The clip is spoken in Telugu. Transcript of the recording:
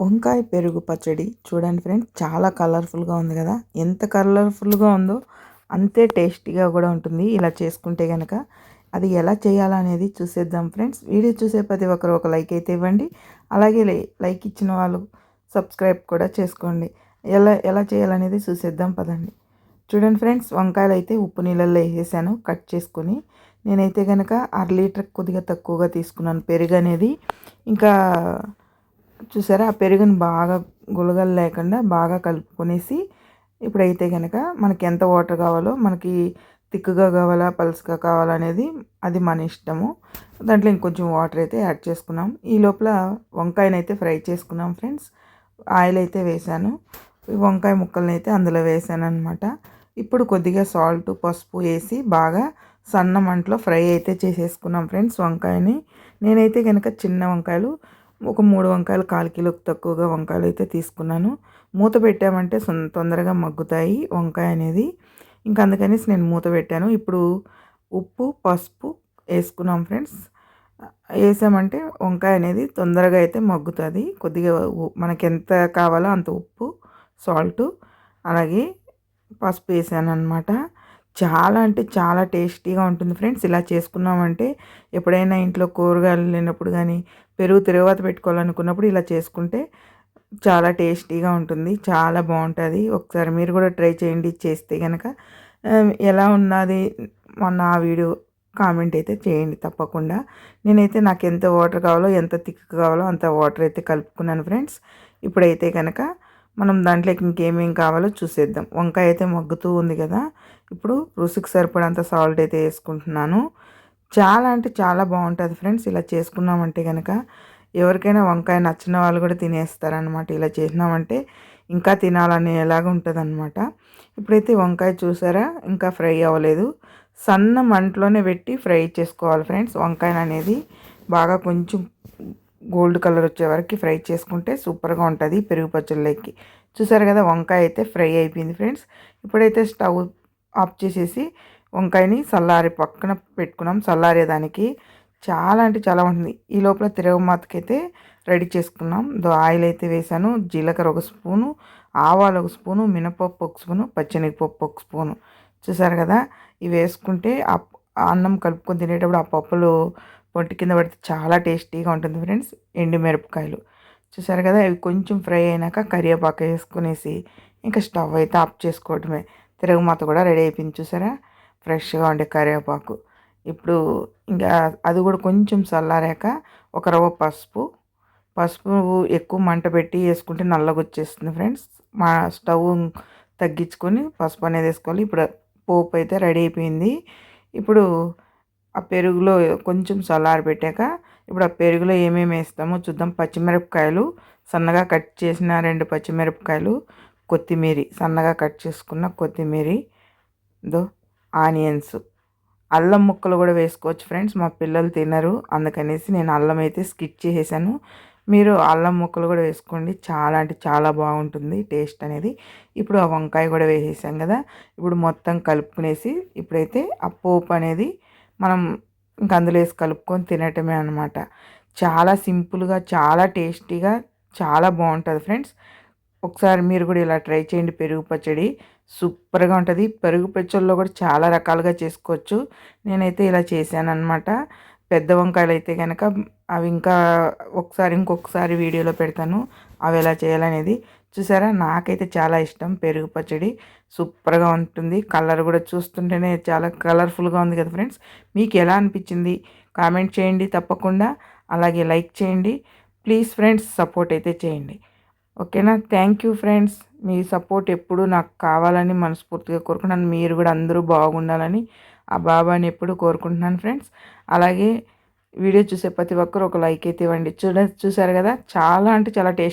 వంకాయ పెరుగు పచ్చడి చూడండి ఫ్రెండ్స్ చాలా కలర్ఫుల్గా ఉంది కదా? ఎంత కలర్ఫుల్గా ఉందో అంతే టేస్టీగా కూడా ఉంటుంది ఇలా చేసుకుంటే కనుక అది ఎలా చేయాలనేది చూసేద్దాం ఫ్రెండ్స్. వీడియో చూసే ప్రతి ఒక్కరు ఒక లైక్ అయితే ఇవ్వండి. అలాగే లైక్ ఇచ్చిన వాళ్ళు సబ్స్క్రైబ్ కూడా చేసుకోండి. ఎలా ఎలా చేయాలనేది చూసేద్దాం పదండి. చూడండి ఫ్రెండ్స్ వంకాయలు అయితే ఉప్పు నీళ్ళల్లో వేసేసాను కట్ చేసుకొని. నేనైతే కనుక అర లీటర్ కొద్దిగా తక్కువగా తీసుకున్నాను పెరుగు అనేది ఇంకా చూసారా? ఆ పెరుగుని బాగా గులగలు లేకుండా బాగా కలుపుకొనేసి ఇప్పుడైతే కనుక మనకి ఎంత వాటర్ కావాలో మనకి తిక్కుగా కావాలా పలుసుగా కావాలనేది అది మన ఇష్టము. దాంట్లో ఇంకొంచెం వాటర్ అయితే యాడ్ చేసుకున్నాం. ఈ లోపల వంకాయని అయితే ఫ్రై చేసుకున్నాం ఫ్రెండ్స్. ఆయిల్ అయితే వేసాను. వంకాయ ముక్కల్ని అయితే అందులో వేసాను అనమాట ఇప్పుడు కొద్దిగా సాల్ట్ పసుపు వేసి బాగా సన్న మంటలో ఫ్రై అయితే చేసేసుకున్నాం ఫ్రెండ్స్ వంకాయని. నేనైతే కనుక చిన్న వంకాయలు ఒక మూడు వంకాయలు కాలు కిలోకి తక్కువగా వంకాయలు అయితే తీసుకున్నాను. మూత పెట్టామంటే తొందరగా మగ్గుతాయి వంకాయ అనేది. ఇంకా అందుకనేసి నేను మూత పెట్టాను. ఇప్పుడు ఉప్పు పసుపు వేసుకున్నాం ఫ్రెండ్స్. వేసామంటే వంకాయ అనేది తొందరగా అయితే మగ్గుతుంది. కొద్దిగా మనకి ఎంత కావాలో అంత ఉప్పు సాల్ట్ అలాగే పసుపు వేసాను అనమాట చాలా అంటే చాలా టేస్టీగా ఉంటుంది ఫ్రెండ్స్. ఇలా చేసుకున్నామంటే ఎప్పుడైనా ఇంట్లో కూరగాయలు లేనప్పుడు కానీ పెరుగు తిరువాత పెట్టుకోవాలనుకున్నప్పుడు ఇలా చేసుకుంటే చాలా టేస్టీగా ఉంటుంది. చాలా బాగుంటుంది. ఒకసారి మీరు కూడా ట్రై చేయండి. చేస్తే కనుక ఎలా ఉన్నది మొన్న ఆ వీడియో కామెంట్ అయితే చేయండి తప్పకుండా. నేనైతే నాకు ఎంత వాటర్ కావాలో ఎంత థిక్ కావాలో అంత వాటర్ అయితే కలుపుకున్నాను ఫ్రెండ్స్. ఇప్పుడైతే కనుక మనం దాంట్లోకి ఇంకేమేం కావాలో చూసేద్దాం. వంకాయ అయితే మగ్గుతూ ఉంది కదా. ఇప్పుడు రుచికి సరిపడంత సాల్ట్ అయితే వేసుకుంటున్నాను. చాలా అంటే చాలా బాగుంటుంది ఫ్రెండ్స్. ఇలా చేసుకున్నామంటే కనుక ఎవరికైనా వంకాయ నచ్చిన వాళ్ళు కూడా తినేస్తారనమాట ఇలా చేసినామంటే ఇంకా తినాలని ఎలాగ ఉంటుంది అనమాట ఇప్పుడైతే వంకాయ చూసారా? ఇంకా ఫ్రై అవ్వలేదు. సన్న మంటలోనే పెట్టి ఫ్రై చేసుకోవాలి ఫ్రెండ్స్. వంకాయ అనేది బాగా కొంచెం గోల్డ్ కలర్ వచ్చే వరకు ఫ్రై చేసుకుంటే సూపర్గా ఉంటుంది పెరుగు పచ్చళ్ళకి. చూసారు కదా వంకాయ అయితే ఫ్రై అయిపోయింది ఫ్రెండ్స్. ఇప్పుడైతే స్టవ్ ఆఫ్ చేసేసి వంకాయని చల్లారి పక్కన పెట్టుకున్నాం. చల్లారేదానికి చాలా అంటే చాలా ఉంటుంది. ఈ లోపల తిరగమాతకైతే రెడీ చేసుకున్నాం. దో ఆయిల్ అయితే వేసాను. జీలకర్ర ఒక స్పూను ఆవాలు ఒక స్పూను మినపప్పు ఒక స్పూను పచ్చనిపప్పు ఒక స్పూను. చూసారు కదా ఇవి వేసుకుంటే అన్నం కలుపుకొని తినేటప్పుడు ఆ పప్పులు పొంటి కింద పడితే చాలా టేస్టీగా ఉంటుంది ఫ్రెండ్స్ ఎండు మిరపకాయలు. చూసారు కదా ఇవి కొంచెం ఫ్రై అయినాక కరివేపాకు వేసుకునేసి ఇంకా స్టవ్ అయితే ఆఫ్ చేసుకోవడమే. తిరగమాత కూడా రెడీ అయిపోయింది చూసారా? ఫ్రెష్గా ఉండే కరివేపాకు. ఇప్పుడు ఇంకా అది కూడా కొంచెం చల్లారాక ఒక రవ్వ పసుపు. పసుపు ఎక్కువ మంట పెట్టి వేసుకుంటే నల్లగా వచ్చేస్తుంది ఫ్రెండ్స్. మా స్టవ్ తగ్గించుకొని పసుపు అనేది వేసుకోవాలి. ఇప్పుడు పోపు అయితే రెడీ అయిపోయింది. ఇప్పుడు ఆ పెరుగులో కొంచెం చల్లారి పెట్టాక ఇప్పుడు ఆ పెరుగులో ఏమేమి వేస్తామో చూద్దాం. పచ్చిమిరపకాయలు సన్నగా కట్ చేసిన రెండు పచ్చిమిరపకాయలు కొత్తిమీర సన్నగా కట్ చేసుకున్న కొత్తిమీర దో ఆనియన్స్. అల్లం ముక్కలు కూడా వేసుకోవచ్చు ఫ్రెండ్స్ మా పిల్లలు తినరు. అందుకనేసి నేను అల్లం అయితే స్కిచ్ చేసేసాను. మీరు అల్లం ముక్కలు కూడా వేసుకోండి. చాలా అంటే చాలా బాగుంటుంది టేస్ట్ అనేది. ఇప్పుడు ఆ వంకాయ కూడా వేసేసాం కదా. ఇప్పుడు మొత్తం కలుపుకునేసి ఇప్పుడైతే ఆ పోపు అనేది మనం ఇంక అందులో వేసి కలుపుకొని తినటమే అనమాట చాలా సింపుల్గా చాలా టేస్టీగా చాలా బాగుంటుంది ఫ్రెండ్స్. ఒకసారి మీరు కూడా ఇలా ట్రై చేయండి. పెరుగు పచ్చడి సూపర్గా ఉంటుంది. పెరుగు పచ్చడిలో కూడా చాలా రకాలుగా చేసుకోవచ్చు. నేనైతే ఇలా చేశాను అనమాట పెద్ద వంకాయలు అయితే కనుక అవి ఇంకా ఒకసారి ఇంకొకసారి వీడియోలో పెడతాను. అవి ఎలా చేయాలనేది చూసారా? నాకైతే చాలా ఇష్టం. పెరుగు పచ్చడి సూపర్గా ఉంటుంది. కలర్ కూడా చూస్తుంటేనే చాలా కలర్ఫుల్గా ఉంది కదా ఫ్రెండ్స్. మీకు ఎలా అనిపించింది? కామెంట్ చేయండి తప్పకుండా. అలాగే లైక్ చేయండి. ప్లీజ్ ఫ్రెండ్స్ సపోర్ట్ అయితే చేయండి. ఓకేనా? Thank you friends. Me support ఎప్పుడు నాకు కావాలని మనస్ఫూర్తిగా కోరుకుంటున్నాను. మీరు కూడా అందరూ బాగుండాలని ఆ బాబాని ఎప్పుడు కోరుకుంటున్నాను ఫ్రెండ్స్. అలాగే వీడియో చూసే ప్రతి ఒక్కరు ఒక లైక్ అయితే ఇవ్వండి. చూడ చూసారు కదా? చాలా అంటే చాలా టేస్ట్